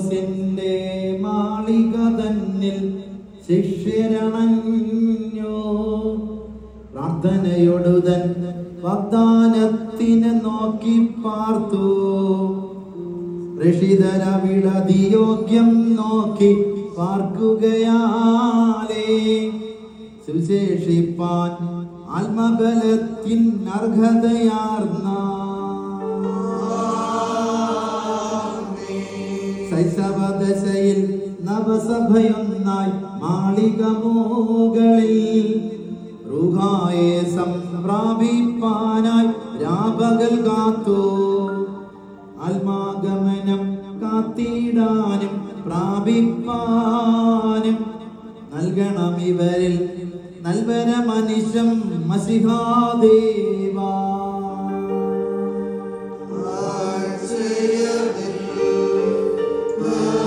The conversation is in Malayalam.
ഖുദ്ദൂസിന്റെ മാളിക തന്നിൽ ശിഷ്യരണഞ്ഞോ. പ്രാർത്ഥനയൊടുതൻ വാഗ്ദാനത്തിനെ നോക്കി പാർത്തു. ഋഷിതരവിടതിയോഗ്യം നോക്കി പാർക്കുകയാലേ. സുശേഷിപ്പാൻ ആത്മബലത്തിൻ അർഹതയാർന്നാ ശൈശവദശയിൽ നവസഭയൊന്നായി മാളിക മോകളിൽ റുഹായെ സംപ്രാപിപ്പാനായി രാപകൽ കാത്തു. ആത്മാഗമനം കാത്തിടാനും പ്രാപിപ്പാനും നൽകണം ഇവരിൽ. നൽവര മനുഷ്യം മസിഹാദേവ.